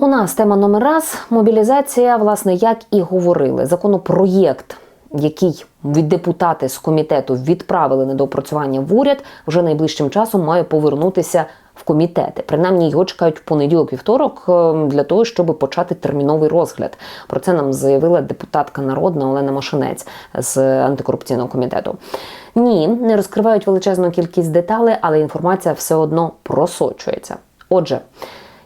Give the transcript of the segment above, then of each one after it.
У нас тема номер раз мобілізація, власне, як і говорили, законопроєкт, який від депутати з комітету відправили на доопрацювання в уряд, вже найближчим часом має повернутися в комітети. Принаймні його чекають в понеділок-вівторок е, для того, щоб почати терміновий розгляд. Про це нам заявила депутатка народна Олена Машинець з антикорупційного комітету. Ні, не розкривають величезну кількість деталей, але інформація все одно просочується. Отже.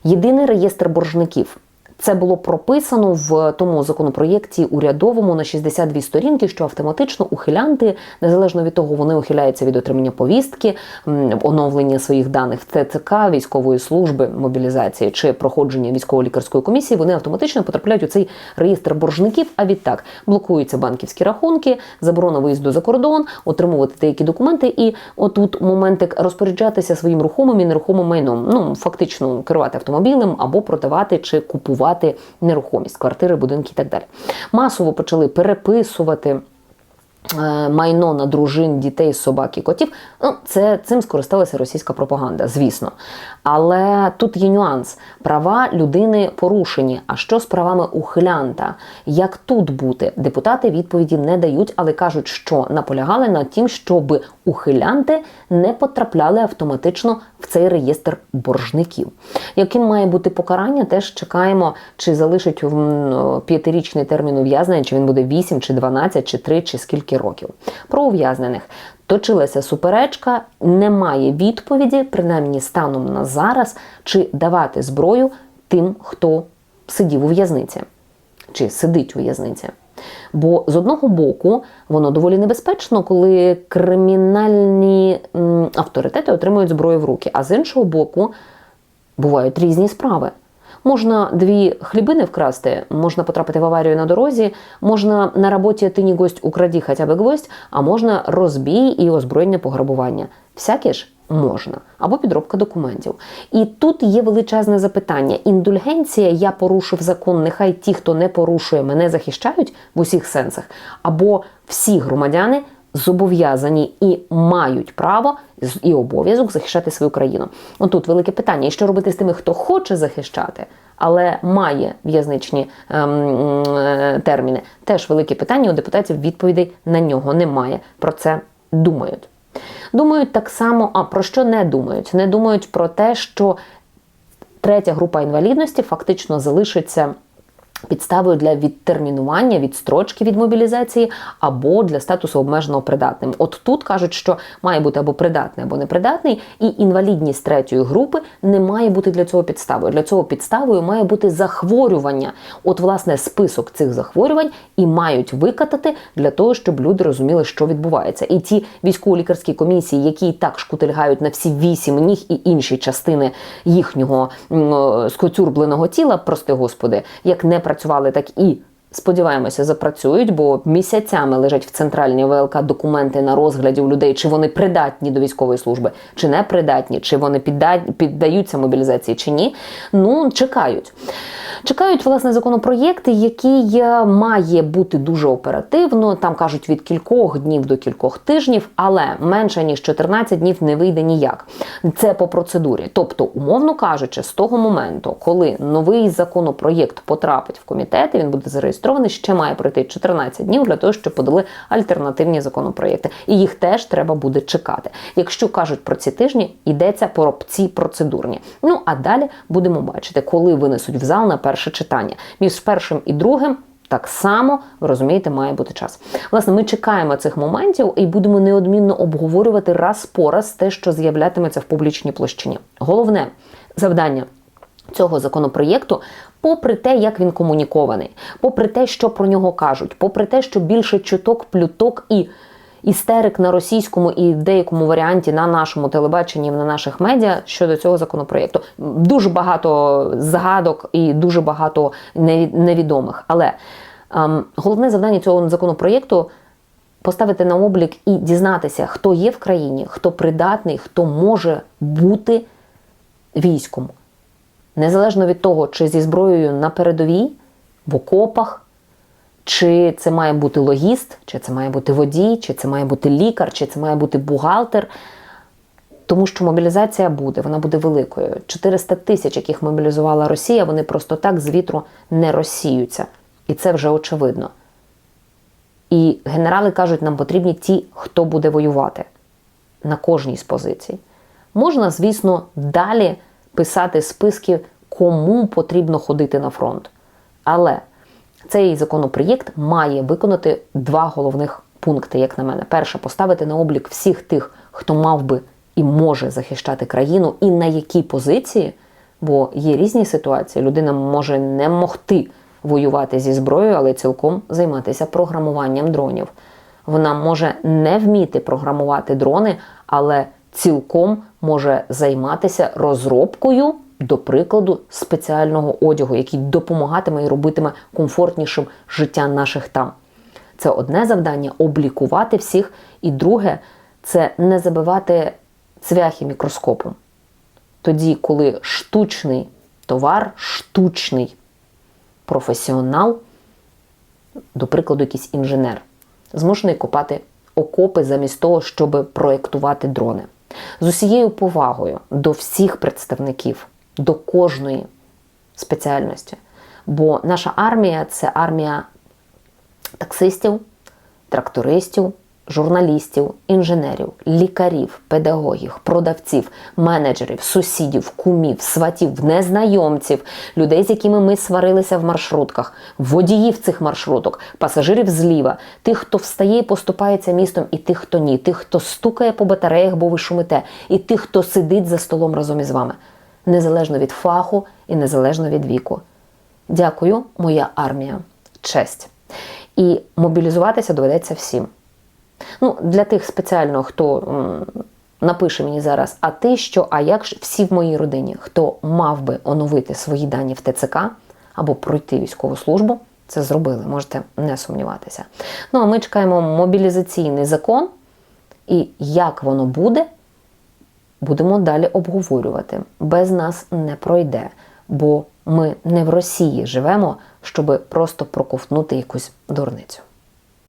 Єдиний реєстр боржників. Це було прописано в тому законопроєкті урядовому на 62 сторінки, що автоматично ухилянти, незалежно від того, вони ухиляються від отримання повістки, оновлення своїх даних в ТЦК, військової служби, мобілізації чи проходження військово-лікарської комісії, вони автоматично потрапляють у цей реєстр боржників. А відтак блокуються банківські рахунки, заборона виїзду за кордон, отримувати деякі документи, і отут моментик розпоряджатися своїм рухомим і нерухомим майном. Ну фактично керувати автомобілем або продавати чи купувати нерухомість, квартири, будинки і так далі. Масово почали переписувати. Е, Майно на дружин, дітей, собак і котів. Ну, це цим скористалася російська пропаганда, звісно. Але тут є нюанс: права людини порушені. А що з правами ухилянта? Як тут бути? Депутати відповіді не дають, але кажуть, що наполягали на тім, щоб ухилянти не потрапляли автоматично в цей реєстр боржників. Яким має бути покарання, теж чекаємо, чи залишить п'ятирічний термін ув'язнення, чи він буде 8, чи 12, чи 3, чи скільки років. Про ув'язнених. Точилася суперечка, немає відповіді, принаймні станом на зараз, чи давати зброю тим, хто сидів у в'язниці, чи сидить у в'язниці. Бо з одного боку воно доволі небезпечно, коли кримінальні авторитети отримують зброю в руки, а з іншого боку бувають різні справи. Можна дві хлібини вкрасти, можна потрапити в аварію на дорозі, можна на роботі ти не гость украді хоча б гвоздь, а можна розбій і озброєння пограбування. Всяке ж можна або підробка документів. І тут є величезне запитання: індульгенція, я порушив закон, нехай ті, хто не порушує, мене захищають в усіх сенсах, або всі громадяни зобов'язані і мають право і обов'язок захищати свою країну. Отут велике питання: і що робити з тими, хто хоче захищати, але має в'язничні ем, е, терміни? Теж велике питання. У депутатів відповідей на нього немає. Про це думають. Думають так само, а про що не думають? Не думають про те, що третя група інвалідності фактично залишиться. Підставою для відтермінування, відстрочки від мобілізації або для статусу обмеженого придатним. От тут кажуть, що має бути або придатний, або непридатний, і інвалідність третьої групи не має бути для цього підставою. Для цього підставою має бути захворювання. От, власне, список цих захворювань і мають викатати для того, щоб люди розуміли, що відбувається. І ті військово-лікарські комісії, які і так шкутильгають на всі вісім ніг і інші частини їхнього скоцюрбленого тіла, прости господи, як не працювали, так і. Сподіваємося, запрацюють, бо місяцями лежать в центральній ВЛК документи на розгляді у людей, чи вони придатні до військової служби, чи не придатні, чи вони підда- піддаються мобілізації, чи ні. Ну, чекають. Чекають, власне, законопроєкт, який має бути дуже оперативно. Там кажуть від кількох днів до кількох тижнів, але менше ніж 14 днів не вийде ніяк. Це по процедурі. Тобто, умовно кажучи, з того моменту, коли новий законопроєкт потрапить в комітет, і він буде зареєстрований, ще має пройти 14 днів для того, щоб подали альтернативні законопроєкти. І їх теж треба буде чекати. Якщо кажуть про ці тижні, йдеться про ці процедурні. Ну а далі будемо бачити, коли винесуть в зал на перше читання. Між першим і другим. Так само, ви розумієте, має бути час. Власне, ми чекаємо цих моментів і будемо неодмінно обговорювати раз по раз те, що з'являтиметься в публічній площині. Головне завдання цього законопроєкту, попри те, як він комунікований, попри те, що про нього кажуть, попри те, що більше чуток, плюток і істерик на російському і деякому варіанті на нашому телебаченні, на наших медіа щодо цього законопроєкту. Дуже багато згадок і дуже багато невідомих. Але ем, головне завдання цього законопроєкту. Поставити на облік і дізнатися, хто є в країні, хто придатний, хто може бути військом. Незалежно від того, чи зі зброєю на передовій, в окопах, чи це має бути логіст, чи це має бути водій, чи це має бути лікар, чи це має бути бухгалтер. Тому що мобілізація буде, вона буде великою. 400 тисяч, яких мобілізувала Росія, вони просто так з вітру не розсіються. І це вже очевидно. І генерали кажуть, нам потрібні ті, хто буде воювати на кожній з позицій. Можна, звісно, далі писати списки, кому потрібно ходити на фронт. Але цей законопроєкт має виконати два головних пункти, як на мене. Перше, поставити на облік всіх тих, хто мав би і може захищати країну, і на якій позиції, бо є різні ситуації. Людина може не могти воювати зі зброєю, але цілком займатися програмуванням дронів. Вона може не вміти програмувати дрони, але цілком може займатися розробкою, до прикладу, спеціального одягу, який допомагатиме і робитиме комфортнішим життя наших там. Це одне завдання облікувати всіх, і друге це не забивати цвяхи мікроскопом. Тоді, коли штучний товар, штучний професіонал, до прикладу, якийсь інженер, змушений копати окопи замість того, щоб проєктувати дрони. З усією повагою до всіх представників, до кожної спеціальності. Бо наша армія це армія таксистів, трактористів, журналістів, інженерів, лікарів, педагогів, продавців, менеджерів, сусідів, кумів, сватів, незнайомців, людей, з якими ми сварилися в маршрутках, водіїв цих маршруток, пасажирів зліва, тих, хто встає і поступається містом, і тих, хто ні, тих, хто стукає по батареях, бо ви шумите, і тих, хто сидить за столом разом із вами, незалежно від фаху і незалежно від віку. Дякую, моя армія. Честь. І мобілізуватися доведеться всім. Ну, Для тих спеціально, хто м, напише мені зараз, а ти що, а як ж всі в моїй родині, хто мав би оновити свої дані в ТЦК або пройти військову службу, це зробили, можете не сумніватися. Ну, а ми чекаємо мобілізаційний закон, і як воно буде, будемо далі обговорювати. Без нас не пройде, бо ми не в Росії живемо, щоб просто проковтнути якусь дурницю.